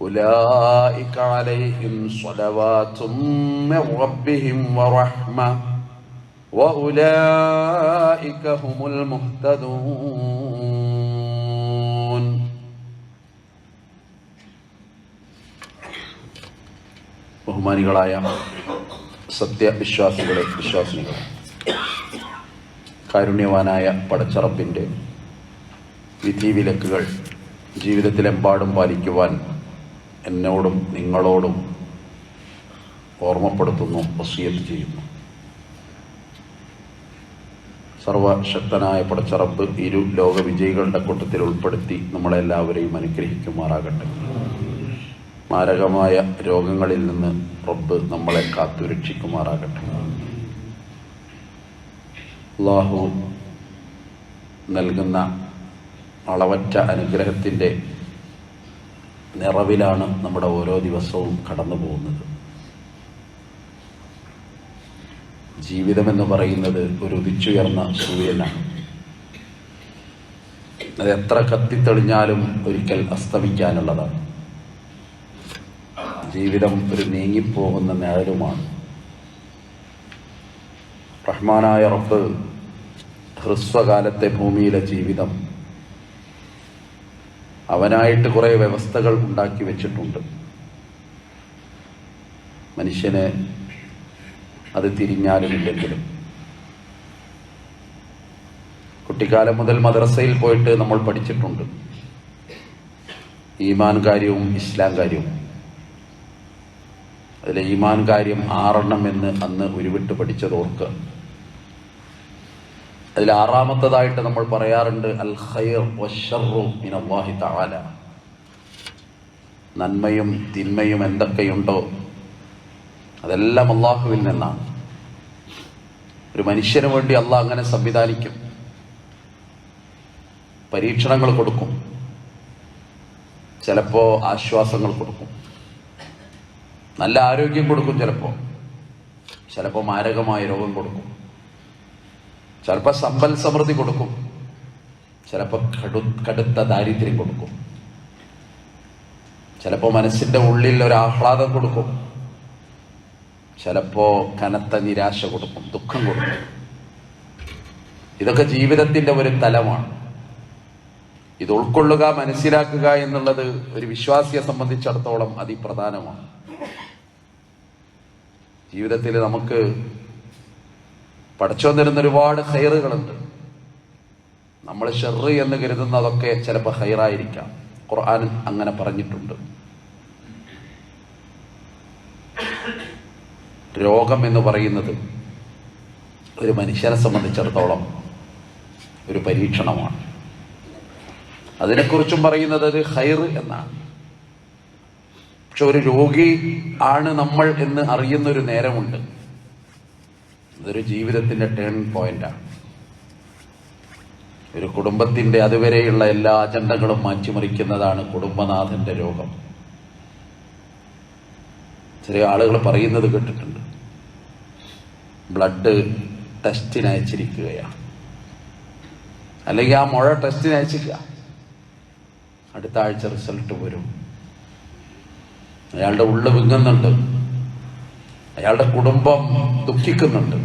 أولئك عليهم صلوات من ربهم ورحمة وأولئك هم المهتدون ബഹുമാനികളായ സത്യവിശ്വാസികളെ വിശ്വാസിനികളെ കാരുണ്യവാനായ പടച്ചറപ്പിൻ്റെ വിധിവിലക്കുകൾ ജീവിതത്തിലെമ്പാടും പാലിക്കുവാൻ എന്നോടും നിങ്ങളോടും ഓർമ്മപ്പെടുത്തുന്നു വസിയത്ത് ചെയ്യുന്നു. സർവശക്തനായ പടച്ചറപ്പ് ഇരു ലോക വിജയികളുടെ കൂട്ടത്തിൽ ഉൾപ്പെടുത്തി നമ്മളെല്ലാവരെയും അനുഗ്രഹിക്കുമാറാകട്ടെ. മാരകമായ രോഗങ്ങളിൽ നിന്ന് റബ്ബ് നമ്മളെ കാത്തു രക്ഷിക്കുമാറാകട്ടെ അള്ളാഹു നൽകുന്ന അളവറ്റ അനുഗ്രഹത്തിന്റെ നിറവിലാണ് നമ്മുടെ ഓരോ ദിവസവും കടന്നു പോകുന്നത്. ജീവിതമെന്ന് പറയുന്നത് ഒരു ഉദിച്ചുയർന്ന സൂര്യനാണ്. അത് എത്ര കത്തിത്തെളിഞ്ഞാലും ഒരിക്കൽ അസ്തമിക്കാനുള്ളതാണ്. ജീവിതം ഒരു നീങ്ങിപ്പോകുന്ന നിഴലുമാണ് റഹ്മാനായ റബ്ബ് ഹ്രസ്വകാലത്തെ ഭൂമിയിലെ ജീവിതം അവനായിട്ട് കുറേ വ്യവസ്ഥകൾ ഉണ്ടാക്കി വെച്ചിട്ടുണ്ട്. മനുഷ്യന് അത് തിരിഞ്ഞാലും ഇല്ലെങ്കിലും. കുട്ടിക്കാലം മുതൽ മദ്രസയിൽ പോയിട്ട് നമ്മൾ പഠിച്ചിട്ടുണ്ട്. ഈമാൻ കാര്യവും ഇസ്ലാം കാര്യവും. അതിലെ ഈമാൻ കാര്യം ആറെണ്ണം എന്ന് അന്ന് ഉരുവിട്ട് പഠിച്ചത് ഓർക്കുക അതിൽ ആറാമത്തതായിട്ട് നമ്മൾ പറയാറുണ്ട് അൽ ഖൈർ മിനല്ലാഹി തആല. നന്മയും തിന്മയും എന്തൊക്കെയുണ്ടോ അതെല്ലാം അള്ളാഹുവിൽ നിന്നാണ്. ഒരു മനുഷ്യന് വേണ്ടി അള്ളാഹ് അങ്ങനെ സംവിധാനിക്കും പരീക്ഷണങ്ങൾ കൊടുക്കും ചിലപ്പോ ആശ്വാസങ്ങൾ കൊടുക്കും. നല്ല ആരോഗ്യം കൊടുക്കും ചിലപ്പോൾ ചിലപ്പോൾ മാരകമായ രോഗം കൊടുക്കും. ചിലപ്പോൾ സമ്പൽ സമൃദ്ധി കൊടുക്കും. ചിലപ്പോൾ കടു കടുത്ത ദാരിദ്ര്യം കൊടുക്കും. ചിലപ്പോൾ മനസ്സിന്റെ ഉള്ളിൽ ഒരു ആഹ്ലാദം കൊടുക്കും. ചിലപ്പോൾ കനത്ത നിരാശ കൊടുക്കും ദുഃഖം കൊടുക്കും. ഇതൊക്കെ ജീവിതത്തിന്റെ ഒരു തലമാണ്. ഇത് ഉൾക്കൊള്ളുക മനസ്സിലാക്കുക എന്നുള്ളത് ഒരു വിശ്വാസിയെ സംബന്ധിച്ചിടത്തോളം അതിപ്രധാനമാണ്. ജീവിതത്തിൽ നമുക്ക് പഠിച്ചു തരുന്ന ഒരുപാട് ഹൈറുകളുണ്ട് നമ്മൾ ഷെറ് എന്ന് കരുതുന്നതൊക്കെ ചിലപ്പോൾ ഹൈറായിരിക്കാം ഖുർആൻ അങ്ങനെ പറഞ്ഞിട്ടുണ്ട്. രോഗം എന്ന് പറയുന്നത് ഒരു മനുഷ്യനെ സംബന്ധിച്ചിടത്തോളം ഒരു പരീക്ഷണമാണ്. അതിനെക്കുറിച്ചും പറയുന്നത് ഒരു ഹൈർ എന്നാണ്. പക്ഷെ ഒരു രോഗി ആണ് നമ്മൾ എന്ന് അറിയുന്നൊരു നേരമുണ്ട്. അതൊരു ജീവിതത്തിന്റെ ടേണിംഗ് പോയിന്റാണ് ഒരു കുടുംബത്തിന്റെ അതുവരെയുള്ള എല്ലാ അജണ്ടകളും മാറ്റിമറിക്കുന്നതാണ് കുടുംബനാഥന്റെ രോഗം. ചെറിയ ആളുകൾ പറയുന്നത് കേട്ടിട്ടുണ്ട്. ബ്ലഡ് ടെസ്റ്റിന് അയച്ചിരിക്കുകയാണ്. അല്ലെങ്കിൽ ആ മുഴ ടെസ്റ്റിന് അയച്ചിക്കുക അടുത്ത ആഴ്ച റിസൾട്ട് വരും. അയാളുടെ ഉള്ളു വിങ്ങുന്നുണ്ട്. അയാളുടെ കുടുംബം ദുഃഖിക്കുന്നുണ്ട്.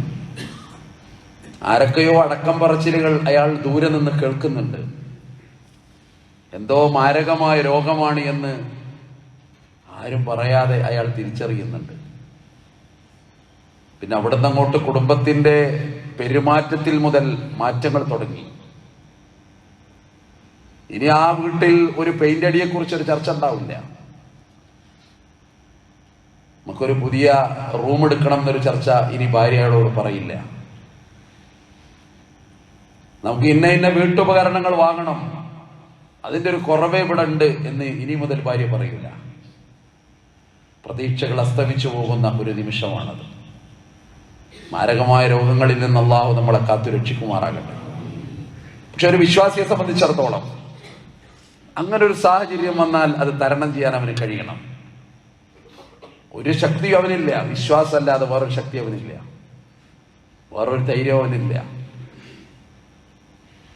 ആരൊക്കെയോ അടക്കം പറച്ചിലുകൾ അയാൾ ദൂരെ നിന്ന് കേൾക്കുന്നുണ്ട്. എന്തോ മാരകമായ രോഗമാണ് എന്ന് ആരും പറയാതെ അയാൾ തിരിച്ചറിയുന്നുണ്ട്. പിന്നെ അവിടുന്ന് അങ്ങോട്ട് കുടുംബത്തിന്റെ പെരുമാറ്റത്തിൽ മുതൽ മാറ്റങ്ങൾ തുടങ്ങി. ഇനി ആ വീട്ടിൽ ഒരു പെയിന്റ് അടിയെ കുറിച്ച് ഒരു ചർച്ച ഉണ്ടാവില്ല. നമുക്കൊരു പുതിയ റൂം എടുക്കണം എന്നൊരു ചർച്ച ഇനി ഭാര്യയോട് പറയില്ല. നമുക്ക് ഇന്ന ഇന്ന വീട്ടുപകരണങ്ങൾ വാങ്ങണം. അതിന്റെ ഒരു കുറവേ ഇവിടെ ഉണ്ട് എന്ന് ഇനി മുതൽ ഭാര്യ പറയില്ല. പ്രതീക്ഷകൾ അസ്തമിച്ചു പോകുന്ന ഒരു നിമിഷമാണത്. മാരകമായ രോഗങ്ങളിൽ നിന്ന് അള്ളാഹു നമ്മളെ കാത്തു രക്ഷിക്കുമാറാകട്ടെ. പക്ഷെ ഒരു വിശ്വാസിയെ സംബന്ധിച്ചിടത്തോളം അങ്ങനെ ഒരു സാഹചര്യം വന്നാൽ അത് തരണം ചെയ്യാൻ അവന് കഴിയണം. ഒരു ശക്തിയും അവനില്ല. വിശ്വാസമല്ലാതെ വേറൊരു ശക്തി അവനില്ല. വേറൊരു ധൈര്യം അവനില്ല.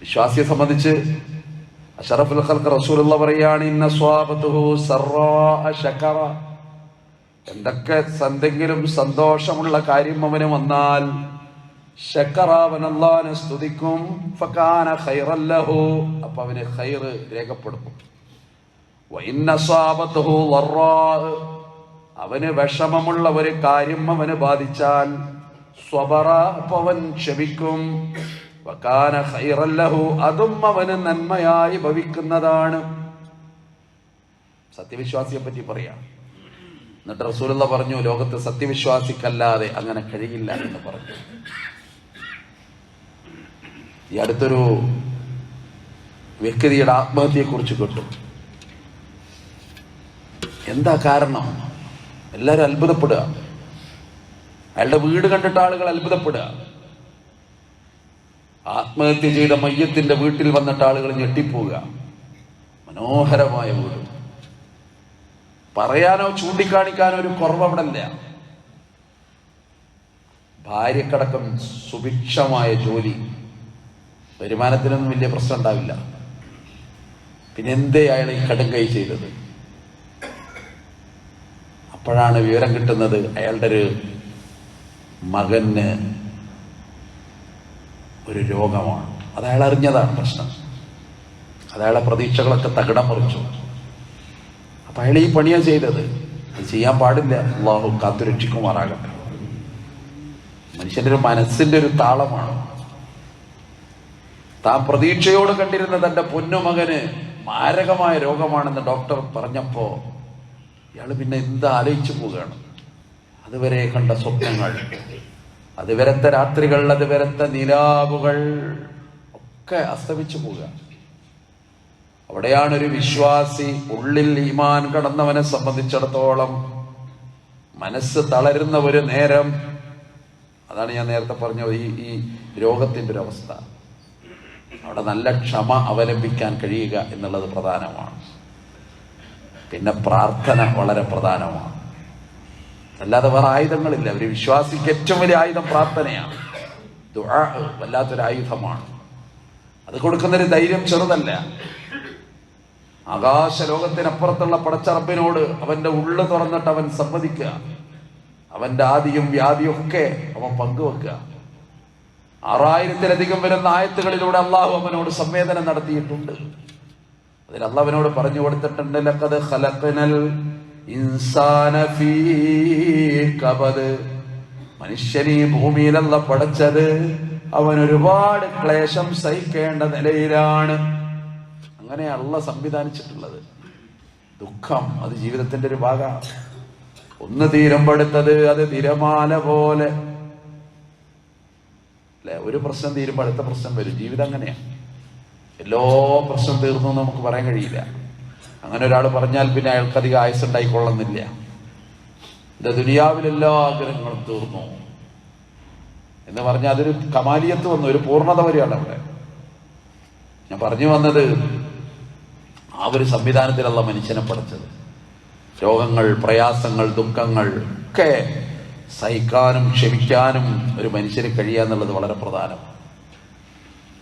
വിശ്വാസിയെ സംബന്ധിച്ച് അഷറഫുൽ ഖൽക്ക് റസൂലുള്ള പറയാണ് ഇന്ന ശകറ. എന്തൊക്കെ എന്തെങ്കിലും സന്തോഷമുള്ള കാര്യം അവന് വന്നാൽ ശക്കറാവൻ അള്ളാനെ സ്തുതിക്കും ഫക്കാന ഖൈറല്ലഹു അപ്പൊ അവന് ഖൈറ് രേഖപ്പെടുത്തും. വഇന്ന അസ്വാബത്തുഹു ളറാഅ് അവന് വിഷമമുള്ള ഒരു കാര്യം അവന് ബാധിച്ചാൽ സ്വബറ അപ്പവൻ ക്ഷമിക്കും. വക്കാന ഹൈറല്ലഹു അതും അവന് നന്മയായി ഭവിക്കുന്നതാണ്. സത്യവിശ്വാസിയെ പറ്റി പറയാം. എന്നിട്ട് റസൂലുള്ള പറഞ്ഞു ലോകത്ത് സത്യവിശ്വാസിക്കല്ലാതെ അങ്ങനെ കഴിയില്ല എന്ന് പറഞ്ഞു. ഈ അടുത്തൊരു വ്യക്തിയുടെ ആത്മഹത്യയെ കുറിച്ച് കേട്ടു. എന്താ കാരണം? എല്ലാവരും അത്ഭുതപ്പെടുക. അയാളുടെ വീട് കണ്ടിട്ട് ആളുകൾ അത്ഭുതപ്പെടുക. ആത്മഹത്യ ചെയ്ത മയ്യത്തിന്റെ വീട്ടിൽ വന്നിട്ട് ആളുകൾ ഞെട്ടിപ്പോവുക. മനോഹരമായ വീട്. പറയാനോ ചൂണ്ടിക്കാണിക്കാനോ ഒരു കുറവ് അവിടെ ഇല്ല ഭാര്യക്കടക്കം സുഭിക്ഷമായ ജോലി. വരുമാനത്തിനൊന്നും വലിയ പ്രശ്നം ഉണ്ടാവില്ല. പിന്നെന്തേ അയാൾ ഈ കടും കൈ ചെയ്തത്? അപ്പോഴാണ് വിവരം കിട്ടുന്നത്. അയാളുടെ ഒരു മകന് ഒരു രോഗമാണ്. അത് അയാൾ അറിഞ്ഞതാണ് പ്രശ്നം. അത് അയാളെ പ്രതീക്ഷകളൊക്കെ തകിടം മറിച്ചു. അപ്പൊ അയാൾ ഈ പണിയാണ് ചെയ്തത്. അത് ചെയ്യാൻ പാടില്ല. അള്ളാഹു കാത്തുരക്ഷിക്കുമാറാകട്ടെ. മനുഷ്യന്റെ ഒരു മനസ്സിന്റെ ഒരു താളമാണ്. താൻ പ്രതീക്ഷയോട് കണ്ടിരുന്ന തന്റെ പൊന്നുമകന് മാരകമായ രോഗമാണെന്ന് ഡോക്ടർ പറഞ്ഞപ്പോ ഇയാൾ പിന്നെ എന്താ ആലോചിച്ചു പോവുകയാണ്? അതുവരെ കണ്ട സ്വപ്നങ്ങൾ അതുവരത്തെ രാത്രികൾ അതുവരത്തെ നിലാവുകൾ ഒക്കെ അസ്തമിച്ചു പോവുക. അവിടെയാണ് ഒരു വിശ്വാസി ഉള്ളിൽ ഈമാൻ കടന്നവനെ സംബന്ധിച്ചിടത്തോളം മനസ്സ് തളരുന്ന ഒരു നേരം. അതാണ് ഞാൻ നേരത്തെ പറഞ്ഞ ഈ ഈ രോഗത്തിന്റെ ഒരു അവസ്ഥ. അവിടെ നല്ല ക്ഷമ അവലംബിക്കാൻ കഴിയുക എന്നുള്ളത് പ്രധാനമാണ്. പിന്നെ പ്രാർത്ഥന വളരെ പ്രധാനമാണ്. അല്ലാതെ വേറെ ആയുധങ്ങളില്ല. ഒരു വിശ്വാസിക്ക് ഏറ്റവും വലിയ ആയുധം പ്രാർത്ഥനയാണ്. ദുആ വല്ലാത്തൊരു ആയുധമാണ്. അത് കൊടുക്കുന്നൊരു ധൈര്യം ചെറുതല്ല. ആകാശ ലോകത്തിനപ്പുറത്തുള്ള പടച്ചറപ്പിനോട് അവന്റെ ഉള്ളു തുറന്നിട്ട് അവൻ സമ്മതിക്കുക അവന്റെ ആദിയും വ്യാധിയും ഒക്കെ അവൻ പങ്കുവെക്കുക. ആറായിരത്തിലധികം വരുന്ന ആയത്തുകളിലൂടെ അള്ളാഹു അവനോട് സംവേദനം നടത്തിയിട്ടുണ്ട്. അതിൽ അള്ളാഹുവിനോട് പറഞ്ഞു കൊടുത്തിട്ടുണ്ട് ലഖദ് ഖലഖനൽ ഇൻസാന കബദ്. മനുഷ്യനെ ഭൂമിയിലല്ല പടച്ചത് അവൻ ഒരുപാട് ക്ലേശം സഹിക്കേണ്ട നിലയിലാണ്. അങ്ങനെ അള്ള സംവിധാനിച്ചിട്ടുള്ളത്. ദുഃഖം അത് ജീവിതത്തിന്റെ ഒരു ഭാഗമാണ്. ഒന്ന് തീരുമ്പെടുത്തത് അത് തിരമാല പോലെ. അല്ലെ? ഒരു പ്രശ്നം തീരുമ്പോൾ അടുത്ത പ്രശ്നം വരും. ജീവിതം അങ്ങനെയാണ് എല്ലാ പ്രശ്നം തീർന്നു നമുക്ക് പറയാൻ കഴിയില്ല. അങ്ങനെ ഒരാൾ പറഞ്ഞാൽ പിന്നെ അയാൾക്ക് അധികം ആയുസ് ഉണ്ടായിക്കൊള്ളുന്നില്ല ഇത് ദുനിയാവിൽ എല്ലാ ആഗ്രഹങ്ങളും തീർന്നു. എന്ന് പറഞ്ഞാൽ അതൊരു കമാലിയത്ത് വന്നു ഒരു പൂർണത വരികയാണ് അവിടെ. ഞാൻ പറഞ്ഞു വന്നത് ആ ഒരു സംവിധാനത്തിലുള്ള മനുഷ്യനെ പഠിച്ചത്. രോഗങ്ങൾ പ്രയാസങ്ങൾ ദുഃഖങ്ങൾ ഒക്കെ സഹിക്കാനും ക്ഷമിക്കാനും ഒരു മനുഷ്യന് കഴിയുക എന്നുള്ളത് വളരെ പ്രധാനം.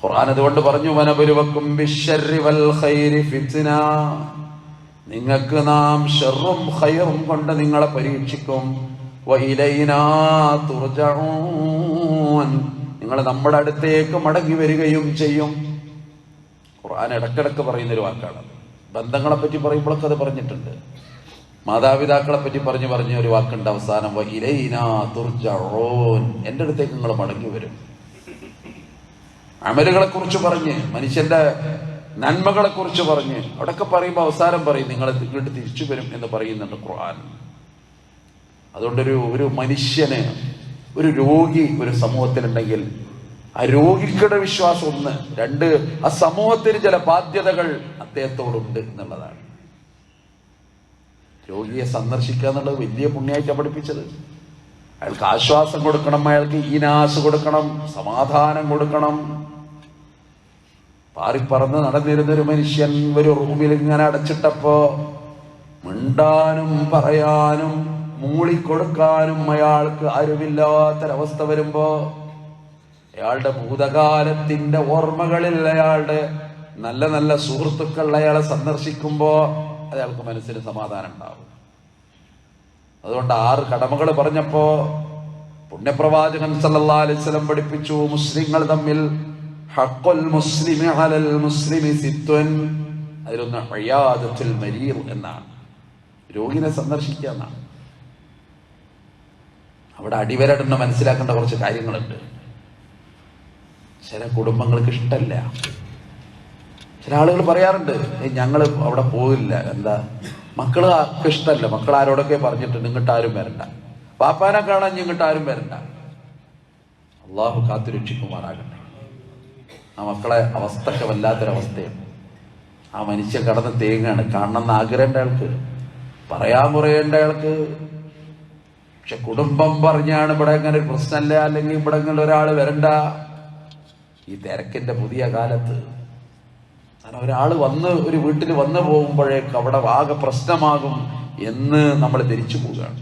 ഖുർആൻ അതുകൊണ്ട് പറഞ്ഞു മനപുരുവക്കും നിങ്ങൾക്ക് നാം ഷെറും ഖൈറും കൊണ്ട് നിങ്ങളെ പരീക്ഷിക്കും. നിങ്ങൾ നമ്മുടെ അടുത്തേക്ക് മടങ്ങി വരികയും ചെയ്യും. ഖുർആൻ ഇടക്കിടക്ക് പറയുന്ന ഒരു വാക്കാണ്. ബന്ധങ്ങളെ പറ്റി പറയുമ്പോഴൊക്കെ അത് പറഞ്ഞിട്ടുണ്ട്. മാതാപിതാക്കളെ പറ്റി പറഞ്ഞു പറഞ്ഞ ഒരു വാക്കുണ്ട് അവസാനം എന്റെ അടുത്തേക്ക് നിങ്ങൾ മടങ്ങി വരും. അമലുകളെ കുറിച്ച് പറഞ്ഞ് മനുഷ്യന്റെ നന്മകളെ കുറിച്ച് പറഞ്ഞ് അവിടെയൊക്കെ പറയുമ്പോൾ അവസാനം പറയും നിങ്ങളെ ഇങ്ങോട്ട് തിരിച്ചു വരും എന്ന് പറയുന്നുണ്ട് ഖുർആൻ. അതുകൊണ്ടൊരു ഒരു മനുഷ്യന് ഒരു രോഗി ഒരു സമൂഹത്തിലുണ്ടെങ്കിൽ ആ രോഗിക്കുടെ വിശ്വാസം ഒന്ന് രണ്ട് ആ സമൂഹത്തിന് ചില ബാധ്യതകൾ അദ്ദേഹത്തോടുണ്ട് എന്നുള്ളതാണ്. രോഗിയെ സന്ദർശിക്കുക എന്നുള്ളത് വലിയ പുണ്യായിട്ട് പഠിപ്പിച്ചത്. അയാൾക്ക് ആശ്വാസം കൊടുക്കണം അയാൾക്ക് ഈനാസ് കൊടുക്കണം സമാധാനം കൊടുക്കണം പാറിപ്പറന്ന് നടന്നിരുന്ന ഒരു മനുഷ്യൻ ഒരു റൂമിൽ ഇങ്ങനെ അടച്ചിട്ടപ്പോ മിണ്ടാനും പറയാനും മൂളിക്കൊടുക്കാനും അയാൾക്ക് ആരുമില്ലാത്തൊരവസ്ഥ വരുമ്പോ അയാളുടെ ഭൂതകാലത്തിന്റെ ഓർമ്മകളിൽ അയാളുടെ നല്ല നല്ല സുഹൃത്തുക്കൾ അയാളെ സന്ദർശിക്കുമ്പോ അയാൾക്ക് മനസ്സിന് സമാധാനം ഉണ്ടാവും. അതുകൊണ്ട് ആറ് കടമകൾ പറഞ്ഞപ്പോ പുണ്യപ്രവാചകൻ സല്ലാ അലൈഹി വസല്ലം പഠിപ്പിച്ചു മുസ്ലിങ്ങൾ തമ്മിൽ ഹഖുൽ മുസ്ലിമി അലൽ മുസ്ലിമി സിത്വൻ. അതിലൊന്ന് ഹയാദത്തുൽ മരീർ എന്നാണ്. രോഗിനെ സന്ദർശിക്കുക എന്നാണ്. അവിടെ അടിവരടുന്ന മനസ്സിലാക്കേണ്ട കുറച്ച് കാര്യങ്ങളുണ്ട്. ചില കുടുംബങ്ങൾക്ക് ഇഷ്ടമല്ല ചില ആളുകൾ പറയാറുണ്ട് ഞങ്ങൾ അവിടെ പോകില്ല എന്താ? മക്കൾ ഇഷ്ടമല്ല മക്കൾ ആരോടൊക്കെ പറഞ്ഞിട്ടുണ്ട് ഇങ്ങോട്ട് ആരും വരണ്ട. പാപ്പാനെ കാണാൻ ഇങ്ങോട്ട് ആരും വരണ്ട. അള്ളാഹു കാത്തുരക്ഷിക്കുമാറാകട്ടെ. ആ മക്കളെ അവസ്ഥയൊക്കെ വല്ലാത്തൊരവസ്ഥയാണ്. ആ മനുഷ്യൻ കടന്ന് തേങ്ങാണ്. കാണണമെന്ന് ആഗ്രഹമുണ്ട് അയാൾക്ക്. പറയാൻ പറയേണ്ട അയാൾക്ക്. പക്ഷെ കുടുംബം പറഞ്ഞാണ് ഇവിടെ ഇങ്ങനെ ഒരു പ്രശ്നമല്ല അല്ലെങ്കിൽ ഇവിടെ ഇങ്ങനെ ഒരാൾ വരണ്ട. ഈ തിരക്കിന്റെ പുതിയ കാലത്ത് കാരണം ഒരാൾ വന്ന് ഒരു വീട്ടിൽ വന്നു പോകുമ്പോഴേക്ക് അവിടെ ആകെ പ്രശ്നമാകും എന്ന് നമ്മൾ ധരിച്ചു പോവുകയാണ്.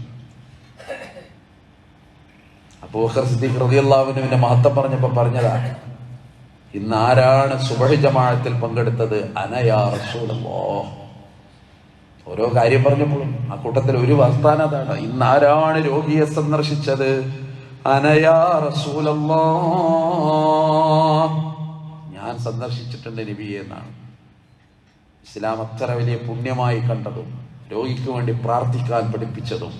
അബൂഹർ സിദ്ദീഖ് റളിയല്ലാഹുവിന്റെ മഹത്വം പറഞ്ഞപ്പോ പറഞ്ഞതാ ഇന്ന് ആരാണ് സുബഹി ജമാഅത്തിൽ പങ്കെടുത്തത്? അനയാ റസൂലല്ലാഹ്. ഓരോ കാര്യം പറഞ്ഞപ്പോഴും ആ കൂട്ടത്തിൽ ഒരു വസ്താന അതാണ്. ഇന്ന് ആരാണ് രോഗിയെ സന്ദർശിച്ചത്? അനയാ റസൂലല്ലാഹ്. ഞാൻ സന്ദർശിച്ചിട്ടുണ്ട് നബിയെ എന്നാണ്. ഇസ്ലാം അത്ര വലിയ പുണ്യമായി കണ്ടതും രോഗിക്ക് വേണ്ടി പ്രാർത്ഥിക്കാൻ പഠിപ്പിച്ചതും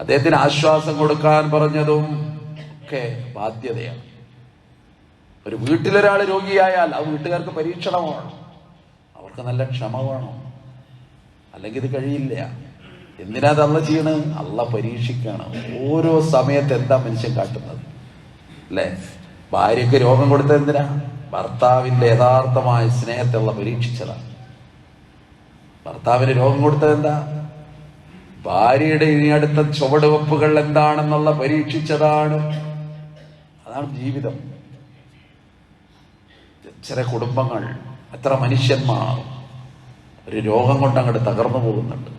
അദ്ദേഹത്തിന് ആശ്വാസം കൊടുക്കാൻ പറഞ്ഞതും ഒക്കെ ബാധ്യതയാണ്. ഒരു വീട്ടിലൊരാൾ രോഗിയായാൽ ആ വീട്ടുകാർക്ക് പരീക്ഷണമാണ് അവർക്ക് നല്ല ക്ഷമ വേണം. അല്ലെങ്കിൽ ഇത് കഴിയില്ല. എന്തിനാ തന്നെ ചെയ്യണ്? അള്ള പരീക്ഷിക്കാണ്. ഓരോ സമയത്ത് എന്താ മനുഷ്യൻ കാട്ടുന്നത്? അല്ലേ? ഭാര്യക്ക് രോഗം കൊടുത്ത എന്തിനാ? ഭർത്താവിന്റെ യഥാർത്ഥമായ സ്നേഹത്തുള്ള പരീക്ഷിച്ചതാണ്. ഭർത്താവിന് രോഗം കൊടുത്തത് എന്താ? ഭാര്യയുടെ ഇനി അടുത്ത ചുവടുവെപ്പുകൾ എന്താണെന്നുള്ള പരീക്ഷിച്ചതാണ്. അതാണ് ജീവിതം. ചില കുടുംബങ്ങൾ എത്ര മനുഷ്യന്മാർ ഒരു രോഗം കൊണ്ട് അങ്ങോട്ട് തകർന്നു പോകുന്നുണ്ട്.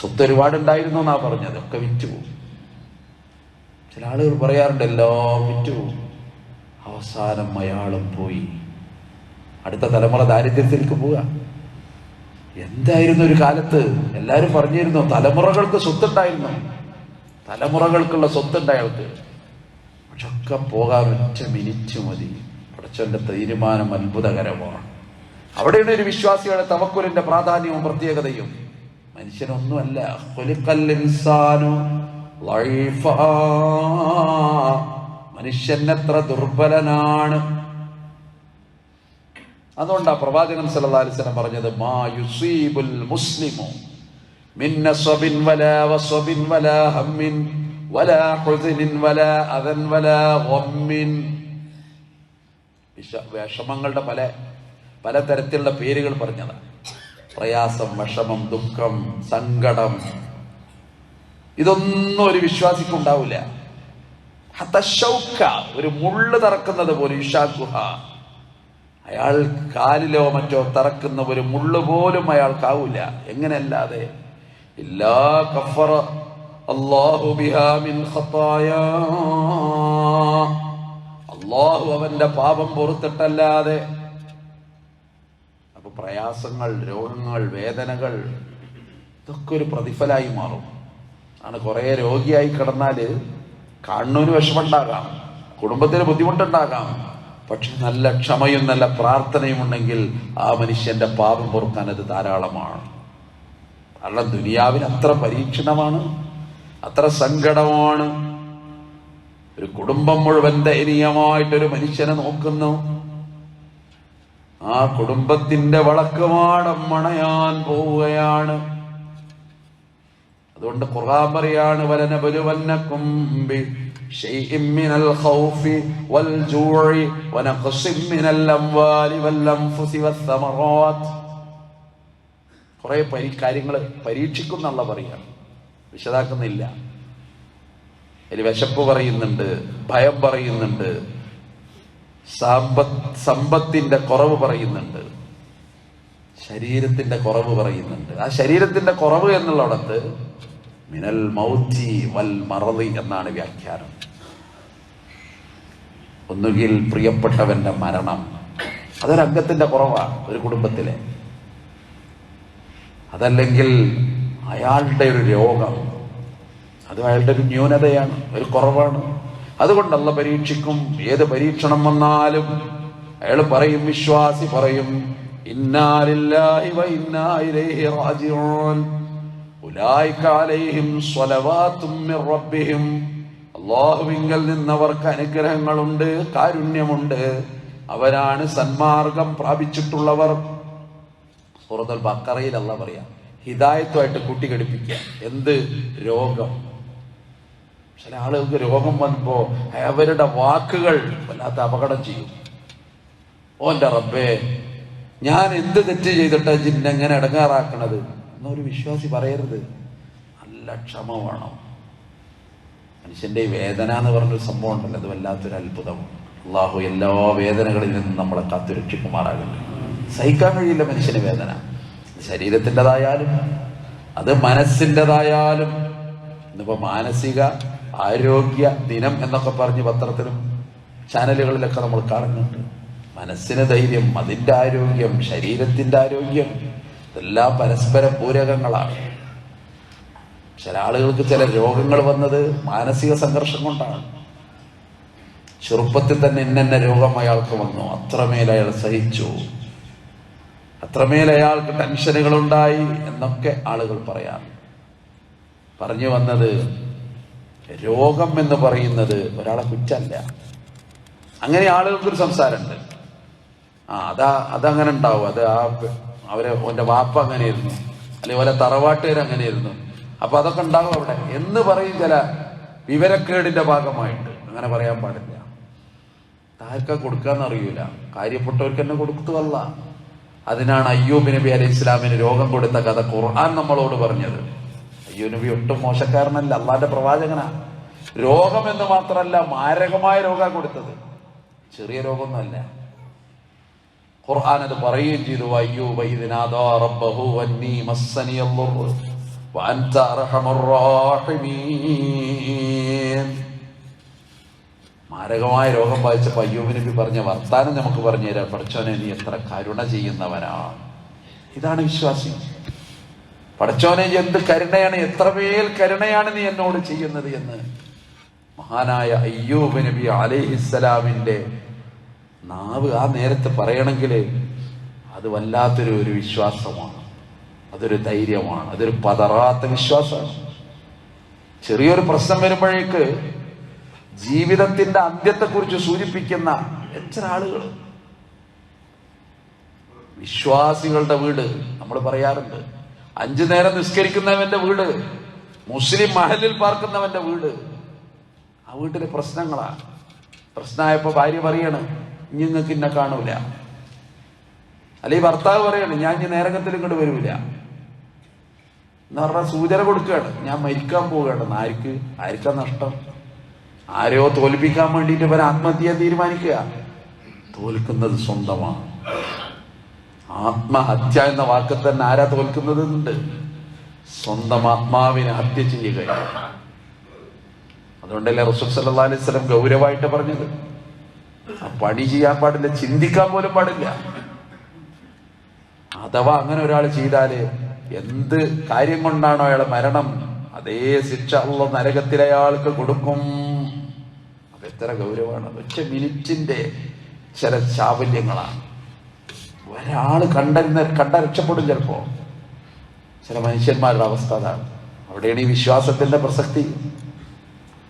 സ്വത്ത് ഒരുപാടുണ്ടായിരുന്നു എന്നാ പറഞ്ഞത്. ഒക്കെ വിറ്റുപോകും ചില ആളുകൾ പറയാറുണ്ട് എല്ലാം വിറ്റുപോകും അവസാനം അയാളും പോയി. അടുത്ത തലമുറ ദാരിദ്ര്യത്തിലേക്ക് പോവുക. എന്തായിരുന്നു ഒരു കാലത്ത്? എല്ലാവരും പറഞ്ഞിരുന്നു തലമുറകൾക്ക് സ്വത്തുണ്ടായിരുന്നു. തലമുറകൾക്കുള്ള സ്വത്തുണ്ട് അയാൾക്ക് പക്ഷെ ഒക്കെ പോകാൻ ഒറ്റ മിനിറ്റ് മതി. പടച്ചവന്റെ തീരുമാനം അത്ഭുതകരമാണ്. അവിടെയുള്ള ഒരു വിശ്വാസിയുടെ തവക്കുലിന്റെ പ്രാധാന്യവും പ്രത്യേകതയും. മനുഷ്യനൊന്നുമല്ല. എത്ര ദുർബലനാണ്. അതുകൊണ്ടാ പ്രവാചകൻ സല്ലല്ലാഹു അലൈഹി വസല്ലം പറഞ്ഞത് മാ യുസീബുൽ മുസ്ലിമു മിൻ നസബിൻ വലാ വസബിൻ വലാ ഹമ്മിൻ വലാ ഹുസ്നിൻ വലാ അദൻ വലാ ഗമ്മിൻ വിഷ- വിഷമങ്ങളുടെ പല പലതരത്തിലുള്ള പേരുകൾ പറഞ്ഞതാണ് പ്രയാസം വിഷമം ദുഃഖം സങ്കടം. ഇതൊന്നും ഒരു വിശ്വാസിക്ക് ഉണ്ടാവില്ല ഹതശൗക്ക, ഒരു മുള്ള് തറക്കുന്നത് പോലെ ഇഷാഖുഹ അയാൾ കാലിലോ മറ്റോ തറക്കുന്ന ഒരു മുള്ളു പോലും അയാൾക്കാവില്ല എങ്ങനെയല്ലാതെ? എല്ലാ കഫറ അല്ലാഹു ബിഹാ മിൻ അള്ളാഹു അവന്റെ പാപം പൊറത്തിട്ടല്ലാതെ. അപ്പൊ പ്രയാസങ്ങൾ രോഗങ്ങൾ വേദനകൾ ഇതൊക്കെ ഒരു പ്രതിഫലമായി മാറും. ആണ് കുറെ രോഗിയായി കിടന്നാൽ കണ്ണൂന് വിഷമുണ്ടാകാം കുടുംബത്തിന് ബുദ്ധിമുട്ടുണ്ടാകാം. പക്ഷെ നല്ല ക്ഷമയും നല്ല പ്രാർത്ഥനയും ഉണ്ടെങ്കിൽ ആ മനുഷ്യന്റെ പാപം പൊറുക്കാൻ അത് ധാരാളമാണ്. കാരണം ദുനിയാവിന് അത്ര പരീക്ഷണമാണ് അത്ര സങ്കടമാണ് ഒരു കുടുംബം മുഴുവൻ ദയനീയമായിട്ടൊരു മനുഷ്യനെ നോക്കുന്നു. ആ കുടുംബത്തിന്റെ വളക്കുമാടം മണയാൻ പോവുകയാണ്. അതുകൊണ്ട് ഖുർആൻ പറയാണ് വലനബലുവന്നക്കും ബി ശൈഇൻ മിനൽ ഖൗഫി വൽ ജൂഇ വനഖസിൻ മിനൽ അംവാലി വൽ അൻഫുസി വസ്സമറാത്ത് കുറെ പരി കാര്യങ്ങൾ പരീക്ഷിക്കുന്നുള്ള പറയാണ്. വിശദാക്കുന്നില്ല. അതിൽ വിശപ്പ് പറയുന്നുണ്ട് ഭയം പറയുന്നുണ്ട് സമ്പത്ത് സമ്പത്തിന്റെ കുറവ് പറയുന്നുണ്ട്. ശരീരത്തിന്റെ കുറവ് പറയുന്നുണ്ട്. ആ ശരീരത്തിന്റെ കുറവ് എന്നുള്ളടത്ത് മിനൽ മൗത്തി വൽ മറതി എന്നാണ് വ്യാഖ്യാനം. ഒന്നുകിൽ പ്രിയപ്പെട്ടവന്റെ മരണം. അതൊരംഗത്തിന്റെ കുറവാണ് ഒരു കുടുംബത്തിലെ. അതല്ലെങ്കിൽ അയാളുടെ ഒരു രോഗം. അത് അയാളുടെ ഒരു ന്യൂനതയാണ് ഒരു കുറവാണ്. അതുകൊണ്ട് അല്ല പരീക്ഷിക്കും. ഏത് പരീക്ഷണം വന്നാലും അയാൾ പറയും വിശ്വാസി പറയും അള്ളാഹുവിങ്കൽ നിന്നവർക്ക് അനുഗ്രഹങ്ങളുണ്ട് കാരുണ്യമുണ്ട്. അവരാണ് സന്മാർഗം പ്രാപിച്ചിട്ടുള്ളവർ. സൂറത്തുൽ ബക്കറയിൽ പറയാ ഹിതായത്വമായിട്ട് കൂട്ടിഘടിപ്പിക്കുക. എന്ത്? രോഗം. ചില ആളുകൾക്ക് രോഗം വന്നപ്പോ അവരുടെ വാക്കുകൾ വല്ലാത്ത അപകടം ചെയ്യും. ഓന്റെ റബ്ബേ ഞാൻ എന്ത് തെറ്റ് ചെയ്തിട്ടാ ജിന്നെ എങ്ങനെ ഇടങ്ങാറാക്കണത്? എന്നൊരു വിശ്വാസി പറയരുത്. നല്ല ക്ഷമ വേണം. മനുഷ്യന്റെ വേദന എന്ന് പറഞ്ഞൊരു സംഭവം ഉണ്ടല്ലോ അത് വല്ലാത്തൊരു അത്ഭുതം. അള്ളാഹു എല്ലാ വേദനകളിൽ നിന്നും നമ്മളെ കാത്തുരക്ഷിക്കുമാറാകട്ടെ സഹിക്കാൻ കഴിയില്ല മനുഷ്യന് വേദന. ശരീരത്തിന്റെതായാലും അത് മനസ്സിന്റെതായാലും ഇന്നിപ്പോ മാനസിക ആരോഗ്യ ദിനം എന്നൊക്കെ പറഞ്ഞ് പത്രത്തിലും ചാനലുകളിലൊക്കെ നമ്മൾ കാണുന്നുണ്ട്. മനസ്സിന് ധൈര്യം അതിന്റെ ആരോഗ്യം ശരീരത്തിന്റെ ആരോഗ്യം ഇതെല്ലാം പരസ്പര പൂരകങ്ങളാണ്. ചില ആളുകൾക്ക് ചില രോഗങ്ങൾ വന്നത് മാനസിക സംഘർഷം കൊണ്ടാണ്. ചെറുപ്പത്തിൽ തന്നെ ഇന്നെന്ന രോഗം അയാൾക്ക് വന്നു. അത്രമേൽ അയാൾ സഹിച്ചു. അത്രമേൽ അയാൾക്ക് ടെൻഷനുകൾ ഉണ്ടായി എന്നൊക്കെ ആളുകൾ പറയാം പറഞ്ഞു വന്നത് രോഗം എന്ന് പറയുന്നത് ഒരാളെ കുറ്റല്ല. അങ്ങനെ ആളുകൾക്കൊരു സംസാരമുണ്ട്. ആ അതാ അതങ്ങനെ ഉണ്ടാവും. അത് ആ അവരെ ഓന്റെ വാപ്പ അങ്ങനെയായിരുന്നു. അല്ലെങ്കിൽ ഓലെ തറവാട്ടുകാർ അങ്ങനെയായിരുന്നു. അപ്പൊ അതൊക്കെ ഉണ്ടാവും അവിടെ. എന്ന് പറയും ചില വിവരക്കേടിന്റെ ഭാഗമായിട്ട്. അങ്ങനെ പറയാൻ പാടില്ല. താർക്ക കൊടുക്കാന്ന് അറിയൂല. കാര്യപ്പെട്ടവർക്ക് തന്നെ കൊടുത്തതല്ല അതിനാണ് അയ്യൂബ് നബി അലൈഹി ഇസ്ലാമിന് രോഗം കൊടുത്ത കഥ ഖുർആൻ നമ്മളോട് പറഞ്ഞത്. അയ്യൂബ് നബി ഒട്ടും മോശക്കാരനല്ല അള്ളാന്റെ രോഗം എന്ന് മാത്രമല്ല മാരകമായ രോഗം കൊടുത്തത്. ചെറിയ രോഗമൊന്നുമല്ല. ഖുർആൻ അത് പറയുകയും ചെയ്തു നാദാ റബ്ബഹു വന്നീ മാരകമായ രോഗം ബാധിച്ചപ്പോൾ അയ്യൂബ് നബി പറഞ്ഞ വർത്താനം നമുക്ക് പറഞ്ഞു തരാം. പഠിച്ചോനെ നീ എത്ര കരുണ ചെയ്യുന്നവനാ. ഇതാണ് വിശ്വാസി. പഠിച്ചോനെ നീ എന്ത് കരുണയാണ് എത്രമേൽ കരുണയാണ് നീ എന്നോട് ചെയ്യുന്നത് എന്ന് മഹാനായ അയ്യൂബ് നബി അലൈഹിസ്സലാമിന്റെ നാവ് ആ നേരത്ത് പറയണമെങ്കിൽ അത് വല്ലാത്തൊരു ഒരു വിശ്വാസമാണ്. അതൊരു ധൈര്യമാണ്. അതൊരു പതറാത്ത വിശ്വാസമാണ്. ചെറിയൊരു പ്രശ്നം വരുമ്പോഴേക്ക് ജീവിതത്തിന്റെ അന്ത്യത്തെക്കുറിച്ച് സൂചിപ്പിക്കുന്ന എത്ര ആളുകൾ? വിശ്വാസികളുടെ വീട് നമ്മൾ പറയാറുണ്ട്. അഞ്ചു നേരം നിസ്കരിക്കുന്നവന്റെ വീട് മുസ്ലിം മഹലിൽ പാർക്കുന്നവന്റെ വീട്. ആ വീട്ടിലെ പ്രശ്നങ്ങളാ. പ്രശ്നമായപ്പോ ഭാര്യ പറയാണ് നിങ്ങൾക്ക് ഇന്നെ കാണൂല. അല്ലെങ്കിൽ ഭർത്താവ് പറയാണ് ഞാൻ ഇനി നേരകത്തിൽ ഇങ്ങോട്ട് വരൂല. എന്ന് പറഞ്ഞാൽ സൂചന കൊടുക്കുകയാണ്. ഞാൻ മരിക്കാൻ പോവുകയാണ്. ആർക്ക്? ആർക്കാ നഷ്ടം? ആരെയോ തോൽപ്പിക്കാൻ വേണ്ടിയിട്ട് ഇവർ ആത്മഹത്യ തീരുമാനിക്കുക. തോൽക്കുന്നത് സ്വന്തമാണ് ആത്മഹത്യ എന്ന വാക്ക് തന്നെ ആരാ തോൽക്കുന്നത് സ്വന്തം ആത്മാവിനെ ഹത്യ ചെയ്യുക. അതുകൊണ്ടല്ലേ റസൂൽ സല്ലാ അലൈഹി സ്വലം ഗൗരവമായിട്ട് പറഞ്ഞത്. ആ പണി ചെയ്യാൻ പാടില്ല ചിന്തിക്കാൻ പോലും പാടില്ല. അഥവാ അങ്ങനെ ഒരാൾ ചെയ്താൽ എന്ത് കാര്യം കൊണ്ടാണോ അയാളെ മരണം? അതേ ശിക്ഷ ഉള്ള നരകത്തിൽ അയാൾക്ക് കൊടുക്കും. അത് എത്ര ഗൗരവമാണ്. ഒറ്റ മിനിറ്റിന്റെ ചില ചാവല്യങ്ങളാണ് ഒരാൾ കണ്ടെന്ന് കണ്ട രക്ഷപ്പെടും ചിലപ്പോ. ചില മനുഷ്യന്മാരുടെ അവസ്ഥ അതാണ്. അവിടെയാണ് ഈ വിശ്വാസത്തിന്റെ പ്രസക്തി.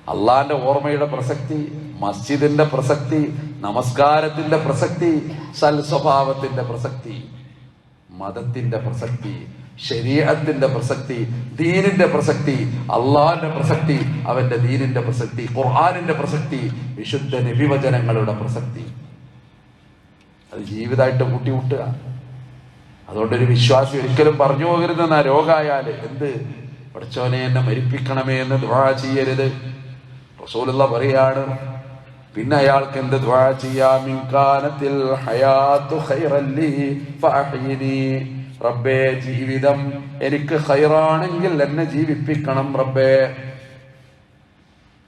അള്ളാന്റെ ഓർമ്മയുടെ പ്രസക്തി മസ്ജിദിന്റെ പ്രസക്തി നമസ്കാരത്തിന്റെ പ്രസക്തി സൽ സ്വഭാവത്തിന്റെ പ്രസക്തി മതത്തിന്റെ പ്രസക്തി ശരീരത്തിന്റെ പ്രസക്തി ദീനിന്റെ പ്രസക്തി അള്ളാഹിന്റെ പ്രസക്തി അവന്റെ ദീനിന്റെ പ്രസക്തി ഖുർആാനിന്റെ പ്രസക്തി വിശുദ്ധ നിവിവചനങ്ങളുടെ പ്രസക്തി. അത് ജീവിതമായിട്ട് കൂട്ടിമുട്ടുക അതുകൊണ്ടൊരു വിശ്വാസി ഒരിക്കലും പറഞ്ഞു പോകരുതെന്ന രോഗമായാൽ എന്ത്? പഠിച്ചവനെ എന്നെ മരിപ്പിക്കണമേ എന്ന് ദ്വാ ചെയ്യരുത്. റസൂലുള്ള പറയാണ് പിന്നെ അയാൾക്ക് എന്ത് ദ്വാ ചെയ്യാം? ഇൻകാനത്തിൽ ഹയാത്തു ഖൈറല്ലി ഫഅഹ്യിനി. റബ്ബേ ജീവിതം എനിക്ക് ഹൈറാണെങ്കിൽ എന്നെ ജീവിപ്പിക്കണം റബ്ബേ.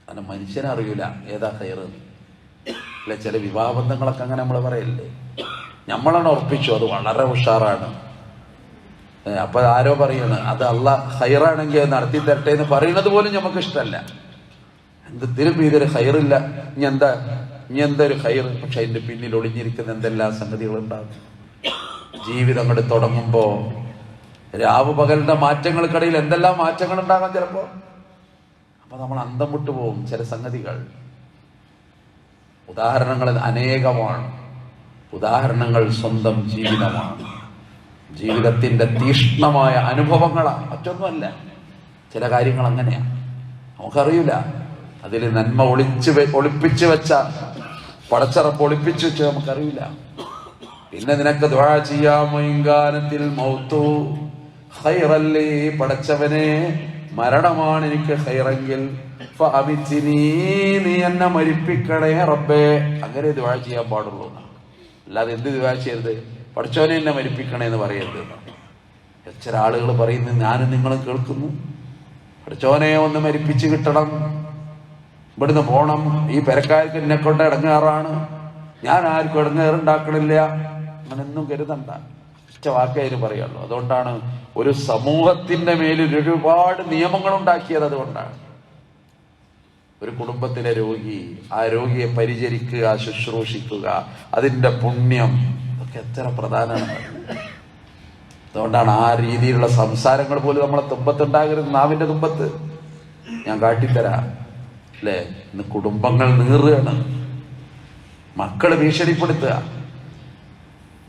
അങ്ങനെ മനുഷ്യനറിയില്ല ഏതാ ഖൈറ് അല്ലെ? ചില വിവാഹബന്ധങ്ങളൊക്കെ അങ്ങനെ നമ്മൾ പറയല്ലേ നമ്മളാണ് ഉറപ്പിച്ചു അത് വളരെ ഉഷാറാണ്. അപ്പോൾ അപ്പൊ ആരോ പറയാണ് അത് അല്ല ഹൈറാണെങ്കിൽ നടത്തി തരട്ടെ എന്ന് പറയുന്നത് പോലും നമുക്ക് ഇഷ്ടമല്ല. എന്ത് തിരുമ്പി ഇതൊരു ഹൈറില്ല. ഇനി എന്താ ഇനി എന്താ ഒരു ഹൈർ പക്ഷെ അതിന്റെ പിന്നിൽ ഒളിഞ്ഞിരിക്കുന്ന എന്തെല്ലാം സംഗതികളുണ്ടാകും. ജീവിതം അങ്ങോട്ട് തുടങ്ങുമ്പോ രാവ് പകലിന്റെ മാറ്റങ്ങൾക്കിടയിൽ എന്തെല്ലാം മാറ്റങ്ങൾ ഉണ്ടാകാം ചിലപ്പോ? അപ്പൊ നമ്മൾ അന്തം വിട്ടു പോകും ചില സംഗതികൾ. ഉദാഹരണങ്ങൾ അനേകമാണ്. ഉദാഹരണങ്ങൾ സ്വന്തം ജീവിതമാണ്. ജീവിതത്തിന്റെ തീഷ്ണമായ അനുഭവങ്ങളാണ്. മറ്റൊന്നുമല്ല. ചില കാര്യങ്ങൾ അങ്ങനെയാണ്. നമുക്കറിയില്ല. അതിൽ നന്മ ഒളിച്ചു ഒളിപ്പിച്ചു വെച്ച പടച്ചറപ്പ് ഒളിപ്പിച്ചു വെച്ച് നമുക്കറിയില്ല. പിന്നെ നിനക്ക് ദ്വാ ചെയ്യാമോ ഇങ്കാനത്തിൽ മൗത്തു? ഹൈറല്ലേ പടച്ചവനെ. മരണമാണ് എനിക്ക് ഹൈറെങ്കിൽ. നീ എന്നെ മരിപ്പിക്കണേ റബ്ബേ. അങ്ങനെ ദ്വാ ചെയ്യാൻ പാടുള്ളൂ. അല്ലാതെ എന്ത് ദ്വാ ചെയ്യരുത്? പഠിച്ചവനെ എന്നെ മരിപ്പിക്കണേ എന്ന് പറയരുത് ചില ആളുകൾ പറയുന്നു ഞാനും നിങ്ങളും കേൾക്കുന്നു. പഠിച്ചവനെ ഒന്ന് മരിപ്പിച്ച് കിട്ടണം. ഇവിടുന്ന് പോണം. ഈ പെരക്കാർക്ക് എന്നെ കൊണ്ട് ഇടങ്ങാറാണ്. ഞാൻ ആർക്കും ഇടങ്ങേറുണ്ടാക്കണില്ല. അങ്ങനെയൊന്നും കരുതണ്ട. ഒറ്റ വാക്കേ പറയുള്ളൂ. അതുകൊണ്ടാണ് ഒരു സമൂഹത്തിന്റെ മേലിൽ ഒരുപാട് നിയമങ്ങൾ ഉണ്ടാക്കിയത് അതുകൊണ്ടാണ്. ഒരു കുടുംബത്തിലെ രോഗി ആ രോഗിയെ പരിചരിക്കുക ശുശ്രൂഷിക്കുക അതിന്റെ പുണ്യം അതൊക്കെ എത്ര പ്രധാനമാണ്. അതുകൊണ്ടാണ് ആ രീതിയിലുള്ള സംസാരങ്ങൾ പോലും നമ്മളെ തുമ്പത്തുണ്ടാകരുത്. നാവിന്റെ തുമ്പത്ത്. ഞാൻ കാട്ടിത്തരാം. അല്ലേ? ഇന്ന് കുടുംബങ്ങൾ നീറുകയാണ്. മക്കൾ ഭീഷണിപ്പെടുത്തുക.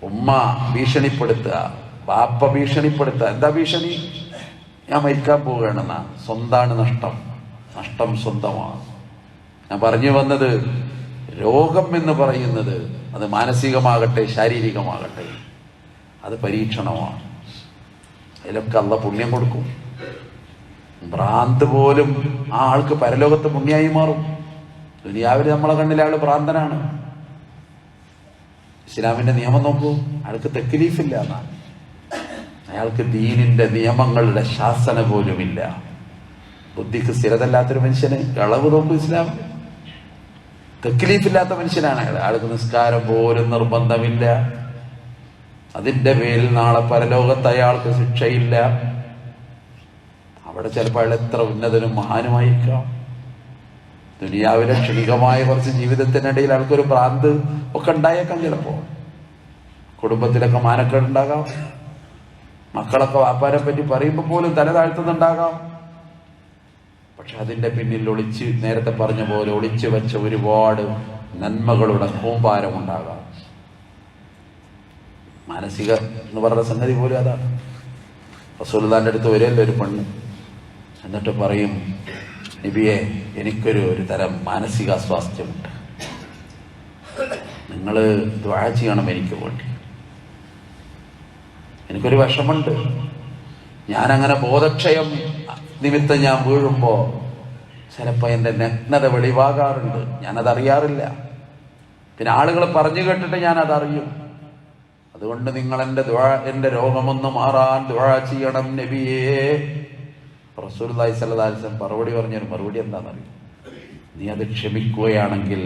ഉമ്മ ഭീഷണിപ്പെടുത്തുക ബാപ്പ ഭീഷണിപ്പെടുത്തുക. എന്താ ഭീഷണി? ഞാൻ മരിക്കാൻ പോവുകയാണെന്നാ. സ്വന്താണ് നഷ്ടം. നഷ്ടം സ്വന്തമാണ്. ഞാൻ പറഞ്ഞു വന്നത് രോഗം എന്ന് പറയുന്നത് അത് മാനസികമാകട്ടെ ശാരീരികമാകട്ടെ. അത് പരീക്ഷണമാണ്. അതിലൊക്കെ അള്ള പുണ്യം കൊടുക്കും. ഭ്രാന്ത് പോലും ആ ആൾക്ക് പരലോകത്ത് പുണ്യായി മാറും. ദുനിയാവിൽ നമ്മളെ കണ്ണിലെ ആൾ ഭ്രാന്തനാണ്. ഇസ്ലാമിന്റെ നിയമം നോക്കൂ. അയാൾക്ക് തെക്കിലീഫില്ല എന്നാണ് അയാൾക്ക് ദീനിന്റെ നിയമങ്ങളുടെ ശാസന പോലുമില്ല. ബുദ്ധിക്ക് സ്ഥിരതല്ലാത്തൊരു മനുഷ്യന് ഇളവ് നോക്കൂ ഇസ്ലാം. തെക്കിലീഫില്ലാത്ത മനുഷ്യനാണ് അയാൾ. അയാൾക്ക് നിസ്കാരം പോലും നിർബന്ധമില്ല. അതിന്റെ പേരിൽ നാളെ പരലോകത്ത് അയാൾക്ക് ശിക്ഷയില്ല. അവിടെ ചിലപ്പോൾ അയാൾ എത്ര ഉന്നതനും മഹാനുമായിരിക്കാം. ദുനിയാവിലെ ക്ഷണികമായ കുറച്ച് ജീവിതത്തിനിടയിൽ ആൾക്കൊരു ഭ്രാന്ത് ഒക്കെ ഉണ്ടായേക്കാം ചിലപ്പോ. കുടുംബത്തിലൊക്കെ മാനക്കേടുണ്ടാകാം മക്കളൊക്കെ വാപ്പാരെ പറ്റി പറയുമ്പോൾ പോലും തല താഴ്ത്തുന്നുണ്ടാകാം. പക്ഷെ അതിന്റെ പിന്നിൽ ഒളിച്ച് നേരത്തെ പറഞ്ഞ പോലെ ഒളിച്ചു വെച്ച ഒരുപാട് നന്മകളുടെ കൂമ്പാരം ഉണ്ടാകാം. മാനസിക എന്ന് പറഞ്ഞ സംഗതി പോലും അതാണ്. റസൂൽദാന്റെ അടുത്ത് വരികയല്ലേ ഒരു പെണ്ണ് എന്നിട്ട് പറയും നബിയെ എനിക്കൊരു ഒരു തരം മാനസികാസ്വാസ്ഥ്യമുണ്ട്. നിങ്ങൾ ദ്വാ ചെയ്യണം എനിക്ക് വേണ്ടി. എനിക്കൊരു വിഷമുണ്ട് ഞാനങ്ങനെ ബോധക്ഷയം നിമിത്തം ഞാൻ വീഴുമ്പോ ചിലപ്പോ എന്റെ നഗ്നത വെളിവാകാറുണ്ട്. ഞാനത് അറിയാറില്ല പിന്നെ ആളുകൾ പറഞ്ഞു കേട്ടിട്ട് ഞാൻ അറിയും അതുകൊണ്ട് നിങ്ങൾ എന്റെ ദ്വാ എന്റെ രോഗമൊന്ന് മാറാൻ ദ്വാ ചെയ്യണം നബിയേ. അലൈഹി വസല്ലം മറുപടി പറഞ്ഞൊരു മറുപടി എന്താണെന്നറിയും? നീ അത് ക്ഷമിക്കുകയാണെങ്കിൽ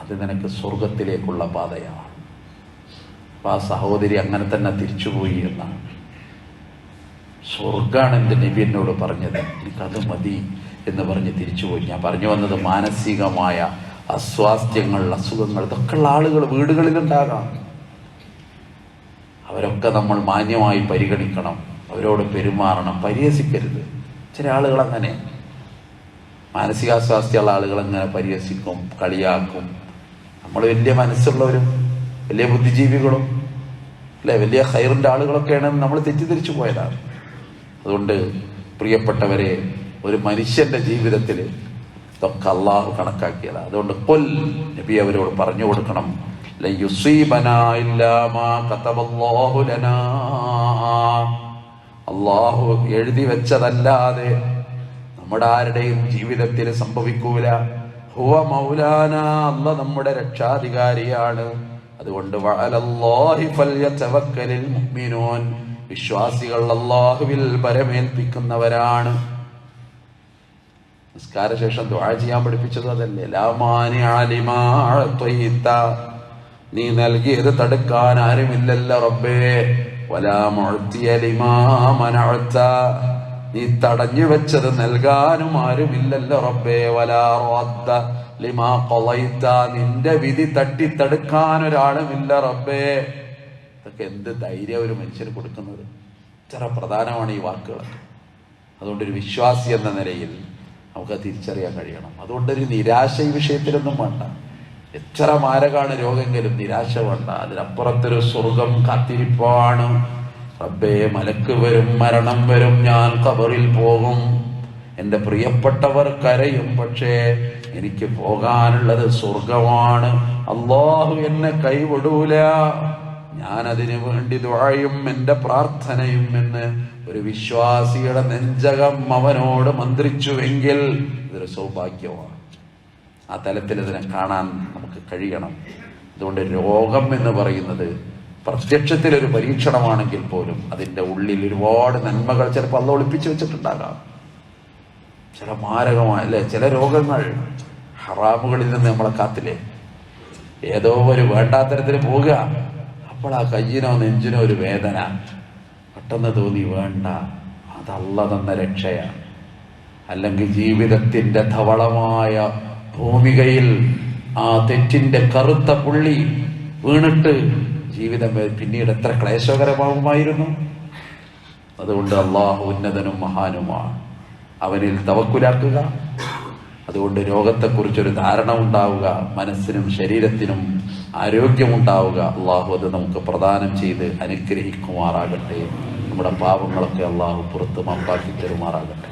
അത് നിനക്ക് സ്വർഗത്തിലേക്കുള്ള പാതയാണ്. അപ്പൊ ആ സഹോദരി അങ്ങനെ തന്നെ തിരിച്ചുപോയി എന്നാണ്. സ്വർഗാണ് എന്റെ നബി എന്നോട് പറഞ്ഞത്. എനിക്കത് മതി എന്ന് പറഞ്ഞ് തിരിച്ചുപോയി. ഞാൻ പറഞ്ഞു വന്നത് മാനസികമായ അസ്വാസ്ഥ്യങ്ങൾ അസുഖങ്ങൾ ഇതൊക്കെ ഉള്ള ആളുകൾ വീടുകളിലുണ്ടാകാം. അവരൊക്കെ നമ്മൾ മാന്യമായി പരിഗണിക്കണം. അവരോട് പെരുമാറണം. പരിഹസിക്കരുത്. ചില ആളുകൾ അങ്ങനെ. മാനസികാസ്വാസ്ഥ്യമുള്ള ആളുകൾ അങ്ങനെ പരിഹസിക്കും കളിയാക്കും. നമ്മൾ വലിയ മനസ്സുള്ളവരും വലിയ ബുദ്ധിജീവികളും അല്ലെ? വലിയ ഹൈറിന്റെ ആളുകളൊക്കെയാണ് നമ്മൾ തെറ്റിദ്ധരിച്ചു പോയതാണ്. അതുകൊണ്ട് പ്രിയപ്പെട്ടവരെ ഒരു മനുഷ്യന്റെ ജീവിതത്തിൽ ഇതൊക്കെ അള്ളാഹു കണക്കാക്കിയതാണ്. അതുകൊണ്ട് കൊൽ നബി അവരോട് പറഞ്ഞു കൊടുക്കണം. അള്ളാഹു എഴുതി വെച്ചതല്ലാതെ നമ്മുടെ ആരുടെയും ജീവിതത്തിൽ സംഭവിക്കൂല. ഹുവ മൗലാന അല്ല നമ്മുടെ രക്ഷാധികാരിയാണ്. അതുകൊണ്ട് വിശ്വാസികൾ അള്ളാഹുവിൽ പരമേൽപ്പിക്കുന്നവരാണ് നിസ്കാര ശേഷം ദുആ ചെയ്യാൻ പഠിപ്പിച്ചത് അതല്ലേ. നീ നൽകിയത് തടുക്കാൻ ആരുമില്ലല്ലോ റബ്ബേ വലാ മുഅ്തിയ ലിമാ മനഅത. നീ തടഞ്ഞു വെച്ചത് നൽകാനും ആരുമില്ലല്ലോ റബ്ബേ. വലാ റദ്ദ ലിമാ ഖളൈത. നിന്റെ വിധി തട്ടിത്തടുക്കാൻ ഒരാളുമില്ല റബ്ബേ. ഇതൊക്കെ എന്ത് ധൈര്യം ഒരു മനുഷ്യന് കൊടുക്കുന്നത്? ഇത്ര പ്രധാനമാണ് ഈ വാക്കുകളൊക്കെ അതുകൊണ്ട് ഒരു വിശ്വാസി എന്ന നിലയിൽ നമുക്ക് തിരിച്ചറിയാൻ കഴിയണം. അതുകൊണ്ട് ഒരു നിരാശ ഈ വിഷയത്തിലൊന്നും വേണ്ട. എത്ര മാരകാണ് രോഗമെങ്കിലും നിരാശ വേണ്ട. അതിനപ്പുറത്തൊരു സ്വർഗം കാത്തിരിപ്പാണ്. റബ്ബേ മലക്ക് വരും മരണം വരും ഞാൻ കബറിൽ പോകും. എന്റെ പ്രിയപ്പെട്ടവർ കരയും പക്ഷേ എനിക്ക് പോകാനുള്ളത് സ്വർഗമാണ് അള്ളാഹു എന്നെ കൈവിടൂല. ഞാൻ അതിനു വേണ്ടി ദുഴയും എന്റെ പ്രാർത്ഥനയും എന്ന് ഒരു വിശ്വാസിയുടെ നെഞ്ചകം അവനോട് മന്ത്രിച്ചുവെങ്കിൽ ഇതൊരു സൗഭാഗ്യമാണ്. ആ തലത്തിൽ ഇതിനെ കാണാൻ നമുക്ക് കഴിയണം. അതുകൊണ്ട് രോഗം എന്ന് പറയുന്നത് പ്രത്യക്ഷത്തിൽ ഒരു പരീക്ഷണമാണെങ്കിൽ പോലും അതിന്റെ ഉള്ളിൽ ഒരുപാട് നന്മകൾ ചിലപ്പോൾ അല്ല ഒളിപ്പിച്ചു വെച്ചിട്ടുണ്ടാകാം. ചില മാരകമായ അല്ലെ ചില രോഗങ്ങൾ ഹറാമുകളിൽ നിന്ന് നമ്മളെ കാത്തില്ലേ? ഏതോ ഒരു വേണ്ടാത്തരത്തിന് പോവുക. അപ്പോൾ ആ കയ്യിനോ നെഞ്ചിനോ ഒരു വേദന. പെട്ടെന്ന് തോന്നി വേണ്ട അതല്ല തന്ന രക്ഷയാണ്. അല്ലെങ്കിൽ ജീവിതത്തിന്റെ ധവളമായ ഭൂമികയിൽ ആ തെറ്റിന്റെ കറുത്ത പുള്ളി വീണിട്ട് ജീവിതം പിന്നീട് എത്ര ക്ലേശകരമാകുമായിരുന്നു അതുകൊണ്ട് അള്ളാഹു ഉന്നതനും മഹാനുമാണ്. അവനിൽ തവക്കുലാക്കുക അതുകൊണ്ട് രോഗത്തെക്കുറിച്ചൊരു ധാരണ ഉണ്ടാവുക മനസ്സിനും ശരീരത്തിനും ആരോഗ്യമുണ്ടാവുക അള്ളാഹു അത് നമുക്ക് പ്രദാനം ചെയ്ത് അനുഗ്രഹിക്കുമാറാകട്ടെ. നമ്മുടെ പാപങ്ങളൊക്കെ അള്ളാഹു പുറത്ത് മപ്പാക്കി തരുമാറാകട്ടെ.